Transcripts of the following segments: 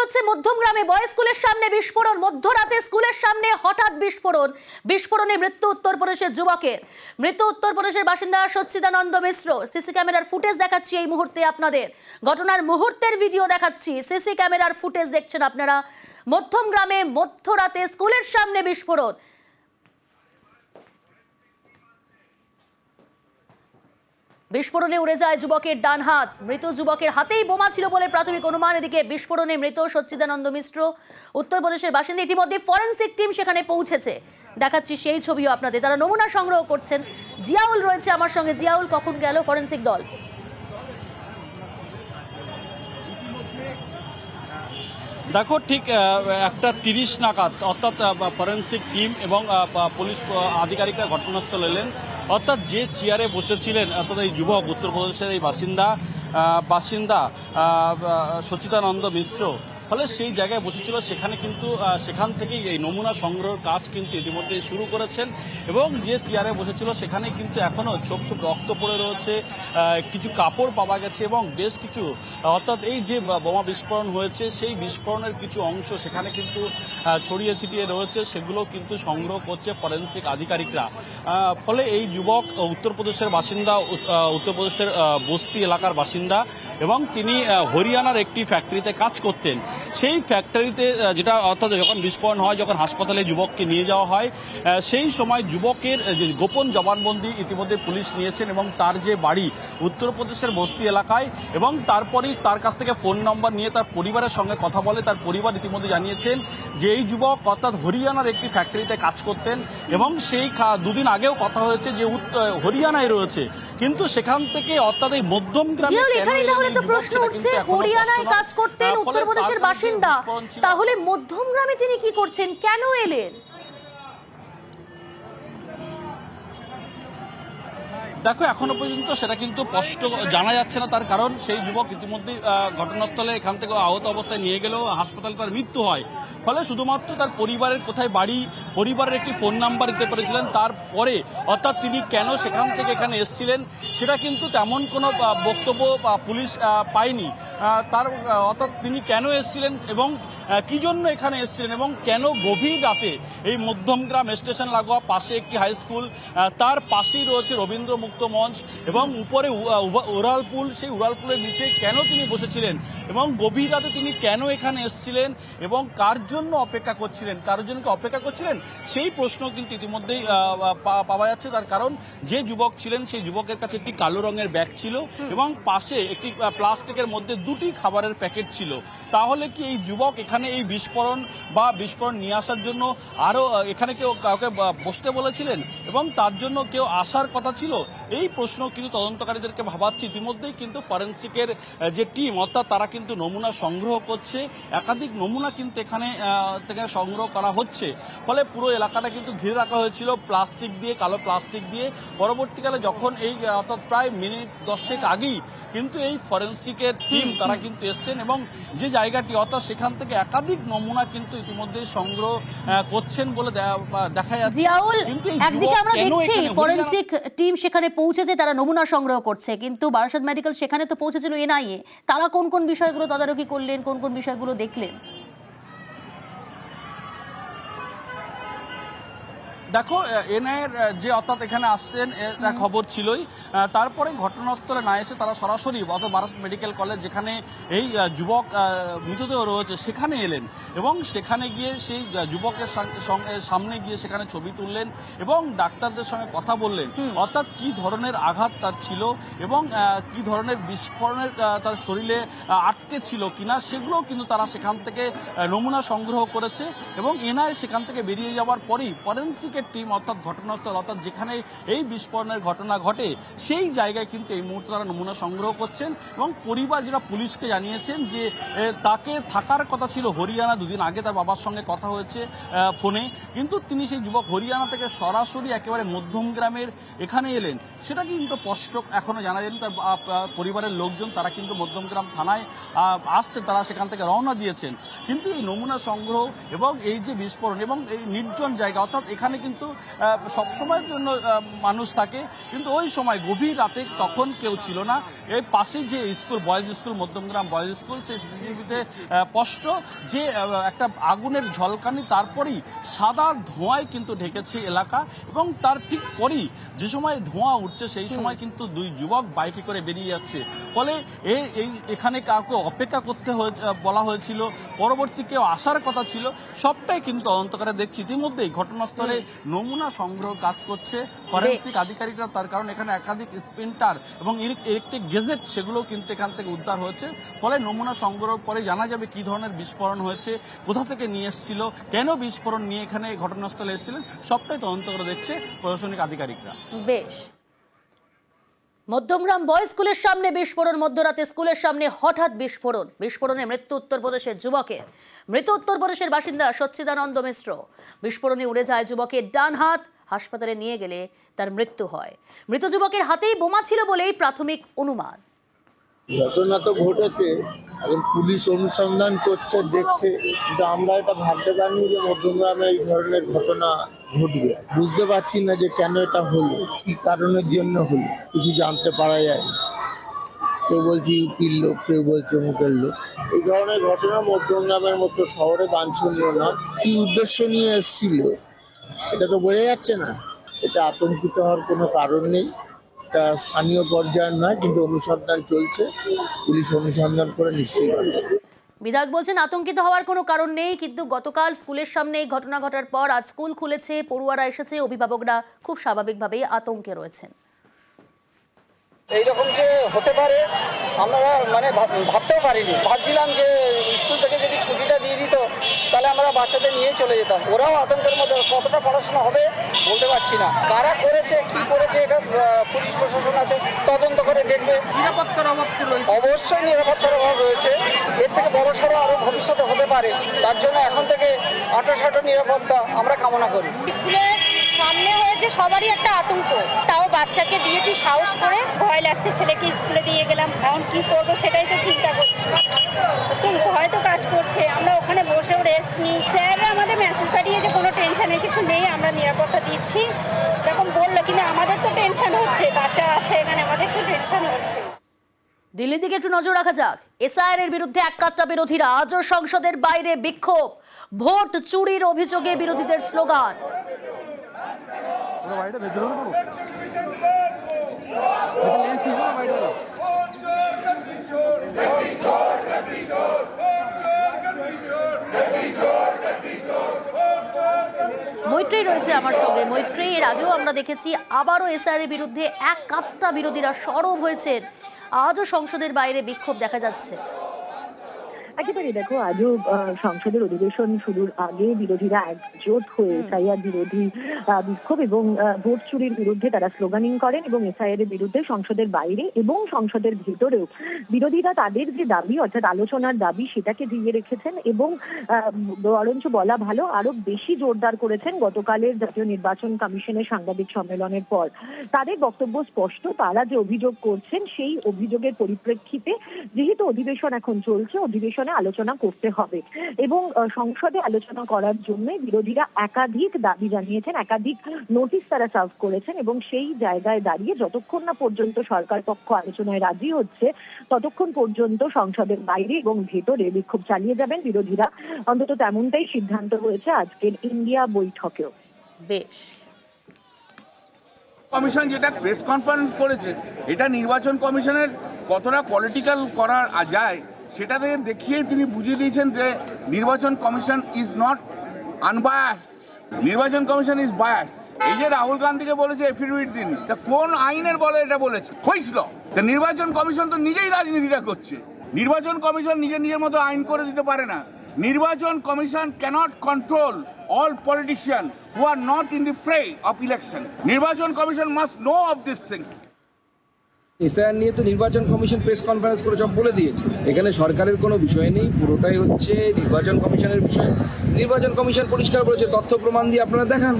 হচ্ছে মধ্যমগ্রামে বয় স্কুলের সামনে বিস্ফোরণ। মধ্যরাতে স্কুলের সামনে হঠাৎ বিস্ফোরণ। বিস্ফোরণে মৃত্যু উত্তরপ্রদেশের যুবকের। মৃত্যু উত্তরপ্রদেশের বাসিন্দা সচ্চিদানন্দ মিশ্র। সিসি ক্যামেরার ফুটেজ দেখাচ্ছি এই মুহূর্তে আপনাদের। ঘটনার মুহূর্তের ভিডিও দেখাচ্ছি। সিসি ক্যামেরার ফুটেজ দেখছেন আপনারা। মধ্যমগ্রামে মধ্যরাতে স্কুলের সামনে বিস্ফোরণ। বিস্ফোরণে উড়ে যায় যুবকের ডান হাত। মৃত যুবকের হাতেই বোমা ছিল বলে প্রাথমিক অনুমান। এদিকে বিস্ফোরণে মৃত সচ্চিদানন্দ মিশ্র উত্তরপ্রদেশের বাসিন্দা ইতিমধ্যে ফরেন্সিক টিম সেখানে পৌঁছেছে। দেখাচ্ছি সেই ছবিও আপনাদের। তারা নমুনা সংগ্রহ করছেন। জিয়াউল রয়েছে আমার সঙ্গে। জিয়াউল, কখন গেল ফরেন্সিক দল? দেখো, ঠিক একটা তিরিশ নাগাদ অর্থাৎ ফরেন্সিক টিম এবং পুলিশ আধিকারিকরা ঘটনাস্থলে এলেন। অর্থাৎ যে চেয়ারে বসেছিলেন অর্থাৎ এই যুবক উত্তরপ্রদেশের এই বাসিন্দা বাসিন্দা আহ, মিশ্র ফলে সেই জায়গায় বসেছিল, সেখানে কিন্তু সেখান থেকেই এই নমুনা সংগ্রহের কাজ কিন্তু ইতিমধ্যে শুরু করেছেন। এবং যে চেয়ারে বসেছিল সেখানে কিন্তু এখনও ছোপ ছোপ রক্ত পড়ে রয়েছে কিছু কাপড় পাওয়া গেছে এবং বেশ কিছু, অর্থাৎ এই যে বোমা বিস্ফোরণ হয়েছে, সেই বিস্ফোরণের কিছু অংশ সেখানে কিন্তু ছড়িয়ে ছিটিয়ে রয়েছে সেগুলো কিন্তু সংগ্রহ করছে ফরেন্সিক আধিকারিকরা। ফলে এই যুবক, উত্তরপ্রদেশের বাসিন্দা উত্তরপ্রদেশের বস্তি এলাকার বাসিন্দা এবং তিনি হরিয়ানার একটি ফ্যাক্টরিতে কাজ করতেন। সেই ফ্যাক্টরিতে যেটা অর্থাৎ যখন বিস্ফোরণ হয়, যখন হাসপাতালে যুবককে নিয়ে যাওয়া হয় সেই সময় যুবকের যে গোপন জবানবন্দি ইতিমধ্যে পুলিশ নিয়েছেন এবং তার যে বাড়ি উত্তরপ্রদেশের বস্তি এলাকায় এবং তারপরেই তার কাছ থেকে ফোন নম্বর নিয়ে তার পরিবারের সঙ্গে কথা বলে তার পরিবার ইতিমধ্যে জানিয়েছেন যে এই যুবক অর্থাৎ হরিয়ানার একটি ফ্যাক্টরিতে কাজ করতেন এবং সেই দুদিন আগেও কথা হয়েছে যে হরিয়ানায় রয়েছে। কিন্তু সেখান থেকে অর্থাৎ এই মধ্যম গ্রামে এখানে তাহলে তো প্রশ্ন উঠছে হরিয়ানায় কাজ। করতেন উত্তরপ্রদেশের বাসিন্দা। তাহলে মধ্যম গ্রামে মধ্যমগ্রামে তিনি কি করছেন? কেন এলেন? দেখো, এখনও পর্যন্ত সেটা কিন্তু স্পষ্ট জানা যাচ্ছে না তার কারণ সেই যুবক ইতিমধ্যে ঘটনাস্থলে এখান থেকে আহত অবস্থায় নিয়ে গেলেও হাসপাতালে তার মৃত্যু হয়। ফলে শুধুমাত্র তার পরিবারের কোথায় বাড়ি, পরিবারের একটি ফোন নাম্বার দিতে পেরেছিলেন, তারপরে অর্থাৎ তিনি কেন সেখান থেকে এখানে এসছিলেন, সেটা কিন্তু তেমন কোনো বক্তব্য পুলিশ পায়নি। তার অর্থাৎ তিনি কেন এসেছিলেন এবং কি জন্য এখানে এসেছিলেন এবং কেন গভীর রাতে এই মধ্যমগ্রাম স্টেশন লাগোয়া পাশে একটি হাই স্কুল তার পাশেই রয়েছে রবীন্দ্র মুক্ত মঞ্চ এবং উপরে উড়ালপুল সেই উড়ালপুলের নিচে কেন তিনি বসেছিলেন এবং গভীর রাতে তিনি কেন এখানে এসেছিলেন এবং কার জন্য অপেক্ষা করছিলেন কার জন্য কি অপেক্ষা করছিলেন? সেই প্রশ্ন কিন্তু ইতিমধ্যেই পাওয়া যাচ্ছে। তার কারণ যে যুবক ছিলেন সেই যুবকের কাছে একটি কালো রঙের ব্যাগ ছিল এবং পাশে একটি প্লাস্টিকের মধ্যে দুটি খাবারের প্যাকেট ছিল। তাহলে কি এই যুবক এখানে এই বিস্ফোরণ বা বিস্ফোরণ নিয়ে আসার জন্য আরও আহ, এখানে কেউ কাউকে বসতে বলেছিলেন? এবং তার জন্য কেউ আসার কথা ছিল? এই প্রশ্ন কিন্তু তদন্তকারীদেরকে ভাবাচ্ছে। ইতিমধ্যেই কিন্তু ফরেন্সিকের যে টিম অর্থাৎ তারা কিন্তু নমুনা সংগ্রহ করছে। একাধিক নমুনা কিন্তু এখানে থেকে সংগ্রহ করা হচ্ছে। ফলে পুরো এলাকাটা কিন্তু ঘিরে রাখা হয়েছিল প্লাস্টিক দিয়ে কালো প্লাস্টিক দিয়ে। পরবর্তীকালে যখন এই অর্থাৎ প্রায় মিনিট দশেক আগেই কিন্তু এই ফরেন্সিকের টিম তারা কিন্তু এসছেন এবং যে জায়গাটি অর্থাৎ সেখান থেকে একাধিক নমুনা কিন্তু ইতিমধ্যে সংগ্রহ করছেন বলে দেখা যাচ্ছে। কিন্তু একদিকে আমরা দেখছি ফরেন্সিক টিম সেখানে পৌঁছেছে তারা নমুনা সংগ্রহ করছে কিন্তু বারাসাত মেডিকেল সেখানে তো পৌঁছেছিল এনআইএ। তারা কোন কোন বিষয়গুলো তদারকি করলেন কোন কোন বিষয়গুলো দেখলেন? দেখো এনআইয়ের যে অর্থাৎ এখানে আসছেন এটা খবর ছিলই। তারপরে ঘটনাস্থলে না এসে তারা সরাসরি অর্থাৎ বারাস মেডিকেল কলেজ যেখানে এই যুবক মৃতদেহ রয়েছে সেখানে এলেন। এবং সেখানে গিয়ে সেই যুবকের সঙ্গে সামনে গিয়ে সেখানে ছবি তুললেন এবং ডাক্তারদের সঙ্গে কথা বললেন। অর্থাৎ কি ধরনের আঘাত তার ছিল এবং কি ধরনের বিস্ফোরণের তার শরীরে আটকে ছিল কিনা সেগুলো কিন্তু তারা সেখান থেকে নমুনা সংগ্রহ করেছে। এবং এনআই সেখান থেকে বেরিয়ে যাওয়ার পরেই ফরেন্সিকের টিম অর্থাৎ ঘটনাস্থল, অর্থাৎ যেখানে এই বিস্ফোরণের ঘটনা ঘটে, সেই জায়গায় কিন্তু এই মুহূর্তে তারা নমুনা সংগ্রহ করছেন এবং পরিবার যেটা পুলিশকে জানিয়েছেন যে তাকে থাকার কথা ছিল হরিয়ানা। দুদিন আগে তার বাবার সঙ্গে কথা হয়েছে ফোনে। কিন্তু তিনি সেই যুবক হরিয়ানা থেকে সরাসরি একেবারে মধ্যম গ্রামের এখানে এলেন। সেটা কিন্তু স্পষ্ট এখনও জানা যায়নি। তার পরিবারের লোকজন তারা কিন্তু মধ্যমগ্রাম থানায় আসছে, তারা সেখান থেকে রওনা দিয়েছেন। কিন্তু এই নমুনা সংগ্রহ এবং এই যে বিস্ফোরণ এবং এই নির্জন জায়গা, অর্থাৎ এখানে কিন্তু কিন্তু সবসময়ের জন্য মানুষ থাকে। কিন্তু ওই সময় গভীর রাতে তখন কেউ ছিল না। এই পাশেই যে school boys school Madhyamgram boys school সেই সিসিটিভিতে স্পষ্ট যে একটা আগুনের ঝলকানি তারপরেই সাদা ধোঁয়ায় কিন্তু ঢেকেছে এলাকা এবং তার ঠিক পরেই যে সময় ধোঁয়া উঠছে সেই সময় কিন্তু দুই যুবক বাইকে করে বেরিয়ে যাচ্ছে। ফলে এই এই এখানে কাউকে অপেক্ষা করতে বলা হয়েছিল। পরবর্তী কেউ আসার কথা ছিল। সবটাই কিন্তু তদন্তকারে দেখছি। ইতিমধ্যেই ঘটনাস্থলে নমুনা সংগ্রহ কাজ করছে। ফরেন্সিক আধিকারিকরা তার কারণ এখানে একাধিক স্প্রিন্টার এবং ইলেকট্রিক গেজেট সেগুলো কিন্তু এখান থেকে উদ্ধার হয়েছে। ফলে নমুনা সংগ্রহ পরে জানা যাবে কি ধরনের বিস্ফোরণ হয়েছে কোথা থেকে নিয়ে এসেছিল কেন বিস্ফোরণ নিয়ে এখানে ঘটনাস্থলে এসেছিলেন সবটাই তদন্ত করে দেখছে প্রশাসনিক আধিকারিকরা। বেশ। মধ্যমগ্রাম বয় স্কুলের সামনে বিস্ফোরণ, মধ্যরাতে স্কুলের সামনে হঠাৎ বিস্ফোরণ। বিস্ফোরণে মৃত্যু উত্তরপ্রদেশের যুবকের মৃত উত্তরপ্রদেশের বাসিন্দা সচ্চিদানন্দ মিশ্র। বিস্ফোরণে উড়ে যায় যুবকের ডান হাত, হাসপাতালে নিয়ে গেলে তার মৃত্যু হয়। মৃত যুবকের হাতেই বোমা ছিল বলেই প্রাথমিক অনুমান। ঘটনা তো ঘটেছে এখন পুলিশ অনুসন্ধান করছে, দেখছে, কিন্তু আমরা এটা ভাবতে পারিনি যে মধ্যমগ্রামে এই ধরনের ঘটনা ঘটবে। বুঝতে পারছি না যে কেন এটা হলো, কি কারণের জন্য হলো, কিছু জানতে পারা যায় কেউ বলছে ইউপির লোক, কেউ বলছে মুখের লোক। এই ধরনের ঘটনা মধ্যমগ্রামের মতো শহরে বাঞ্ছনীয় না। কি উদ্দেশ্য নিয়ে এসেছিল, এটা তো বোঝা যাচ্ছে না। এটা আতঙ্কিত হওয়ার কোনো কারণ নেই। এটা স্থানীয় পর্যায়ের নয়, কিন্তু অনুসন্ধান চলছে। পুলিশ অনুসন্ধান করে নিশ্চয়ই বিধায়ক বলছেন আতঙ্কিত হওয়ার কোনো কারণ নেই, কিন্তু গতকাল স্কুলের সামনে ঘটনা ঘটার পর আজ স্কুল খুলেছে, পড়ুয়ারা এসেছে, অভিভাবকরা খুব স্বাভাবিকভাবেই আতঙ্কে রয়েছেন। এইরকম যে হতে পারে আমরা মানে ভাব- ভাবতেও পারিনি। ভাবছিলাম যে স্কুল থেকে যদি ছুটিটা দিয়ে দিত তাহলে আমরা বাচ্চাদের নিয়ে চলে যেতাম। ওরাও আতঙ্কের মধ্যে কতটা পড়াশোনা হবে বলতে পারছি না। কারা করেছে কি করেছে এটা পুলিশ প্রশাসন আছে তদন্ত করে দেখবে। নিরাপত্তার অভাব অবশ্যই নিরাপত্তার অভাব রয়েছে। এর থেকে বড় সড়ো আরও ভবিষ্যতে হতে পারে। তার জন্য এখন থেকে আটো সাটো নিরাপত্তা আমরা কামনা করি। স্কুলের সামনে হয়েছে সবারই একটা আতঙ্ক। তাও বাচ্চাকে দিয়েছি সাহস করে। ভয় লাগছে ছেলেকে স্কুলে দিয়ে গেলাম। এখন কি করব সেটাই তো চিন্তা করছি। একটু ভয় তো কাজ করছে। আমরা ওখানে বসেও রেস্ট নিই স্যাররা আমাদের মেসেজ পাঠিয়েছে কোনো টেনশনের কিছু নেই আমরা নিরাপত্তা দিচ্ছি। এরকম বলল কিন্তু আমাদের তো টেনশন হচ্ছে। বাচ্চা আছে এখানে আমাদের তো টেনশন হচ্ছে। দিল্লির দিকে একটু নজর রাখা যাক। এসআইআর এর বিরুদ্ধে এককাট্টা বিরোধীরা আজও সংসদের বাইরে বিক্ষোভ। ভোট চুরির অভিযোগে বিরোধীদের স্লোগান। মৈত্রী রয়েছে আমার সঙ্গে। মৈত্রী এর আগেও আমরা দেখেছি, আবারও এসআইআর এর বিরুদ্ধে এক কাত্তা বিরোধীরা সরব হয়েছেন। আজও সংসদের বাইরে বিক্ষোভ দেখা যাচ্ছে। একেবারে দেখো আজও সংসদের অধিবেশন শুরুর আগে বিরোধীরা একজোট হয়ে এসআইআর বিরোধী বিক্ষোভ এবং ভোট চুরির বিরুদ্ধে তারা স্লোগানিং করেন এবং এসআইআর এর বিরুদ্ধে সংসদের বাইরে এবং সংসদের ভেতরেও। বিরোধীরা তাদের যে দাবি অর্থাৎ আলোচনার দাবি সেটাকে দিয়ে রেখেছেন এবং বরঞ্চ বলা ভালো আরও বেশি জোরদার করেছেন গতকালের জাতীয় নির্বাচন কমিশনের সাংবাদিক সম্মেলনের পর। তাদের বক্তব্য স্পষ্ট তারা যে অভিযোগ করছেন সেই অভিযোগের পরিপ্রেক্ষিতে যেহেতু অধিবেশন এখন চলছে অধিবেশনে আলোচনা করতে হবে। এবং সংসদে আলোচনা করার জন্য বিরোধীরা একাধিক দাবি জানিয়েছেন একাধিক নোটিশ তারা সার্ভ করেছেন এবং সেই জায়গায় দাঁড়িয়ে যতক্ষণ না পর্যন্ত সরকার পক্ষ আলোচনায় রাজি হচ্ছে ততক্ষণ পর্যন্ত সংসদের বাইরে এবং ভেতরে বিক্ষোভ চালিয়ে যাবেন বিরোধীরা। অন্তত তেমনটাই সিদ্ধান্ত হয়েছে আজকের ইন্ডিয়া বৈঠকেও। বেশ। কমিশন যেটা প্রেস কনফারেন্স করেছে এটা নির্বাচন কমিশনের কতটা পলিটিক্যাল করা যায় সেটাতে দেখিয়ে তিনি বুঝিয়ে দিয়েছেন যে নির্বাচন কমিশন ইজ নট আনবায়াস নির্বাচন কমিশন ইজ বায়াস এই যে রাহুল গান্ধীকে বলেছে এফিডেভিট দিন, তা কোন আইনের বলে এটা বলেছে? হয়েছিল তা নির্বাচন কমিশন তো নিজেই রাজনীতিটা করছে। নির্বাচন কমিশন নিজের নিজের মতো আইন করে দিতে পারে না। নির্বাচন commission cannot control all politician who are not in the fray of election. Nirbachan Commission must know of these things. S I R নিয়ে তো নির্বাচন কমিশন প্রেস কনফারেন্স করে সব বলে দিয়েছে। এখানে সরকারের কোনো বিষয় নেই, পুরোটাই হচ্ছে নির্বাচন কমিশনের বিষয়। নির্বাচন কমিশন পরিষ্কার বলেছে তথ্য প্রমাণ দিয়ে আপনারা দেখান।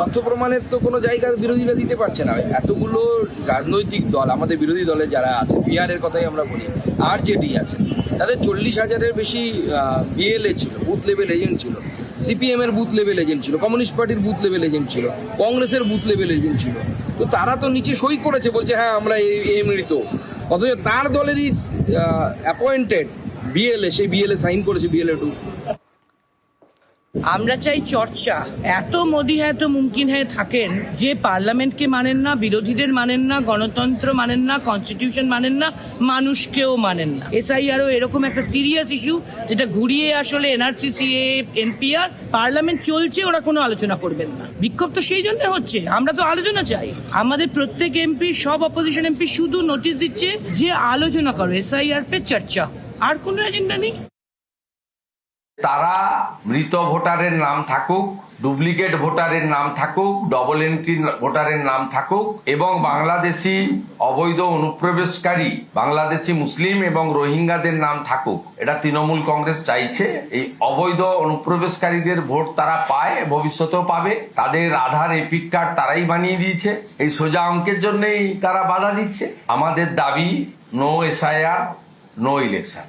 তথ্য প্রমাণের তো কোনো জায়গা বিরোধীরা দিতে পারছে না। এতগুলো রাজনৈতিক দল, আমাদের বিরোধী দলে যারা আছে বিহারের কথাই আমরা বলি, আর জেডি আছে, তাদের চল্লিশ হাজারের বেশি বিএলএ ছিল, বুথ লেভেল এজেন্ট ছিল। সিপিএম এর বুথ লেভেল এজেন্ট ছিল কমিউনিস্ট পার্টির বুথ লেভেল এজেন্ট ছিল কংগ্রেসের বুথ লেভেল এজেন্ট ছিল। তো তারা তো নিচে সই করেছে, বলছে হ্যাঁ আমরা এই- মৃত। অথচ তার দলেরই অ্যাপয়েন্টেড বিএলএ সেই বিএলএ সাইন করেছে বিএলএ টু আমরা চাই চর্চা। এত মোদি হ্যাঁ তো মুমকিন হ্যাঁ থাকেন যে পার্লামেন্টকে মানেন না, বিরোধীদের মানেন না, গণতন্ত্র মানেন না কনস্টিটিউশন মানেন না, মানুষকেও মানেন না। এসআইআরও এরকম একটা সিরিয়াস ইস্যু যেটা ঘুরিয়ে আসলে এনআরসি, সিএ, এনপিআর, পার্লামেন্ট চলছে, ওরা কোনো আলোচনা করবেন না। বিক্ষোভ তো সেই জন্য হচ্ছে, আমরা তো আলোচনা চাই। আমাদের প্রত্যেক এমপি, সব অপোজিশন এমপি শুধু নোটিশ দিচ্ছে যে আলোচনা করো, এসআইআর পে চর্চা। আর কোনো এজেন্ডা নেই। তারা মৃত ভোটারের নাম থাকুক, ডুপ্লিকেট ভোটারের নাম থাকুক ডবল এন্ট্রি ভোটারের নাম থাকুক এবং বাংলাদেশি অবৈধ অনুপ্রবেশকারী, বাংলাদেশি মুসলিম এবং রোহিঙ্গাদের নাম থাকুক। এটা তৃণমূল কংগ্রেস চাইছে। এই অবৈধ অনুপ্রবেশকারীদের ভোট তারা পায়, ভবিষ্যতেও পাবে। তাদের আধার এপিক কার্ড তারাই বানিয়ে দিয়েছে। এই সোজা অঙ্কের জন্যই তারা বাধা দিচ্ছে। আমাদের দাবি নো এসআইআর নো ইলেকশন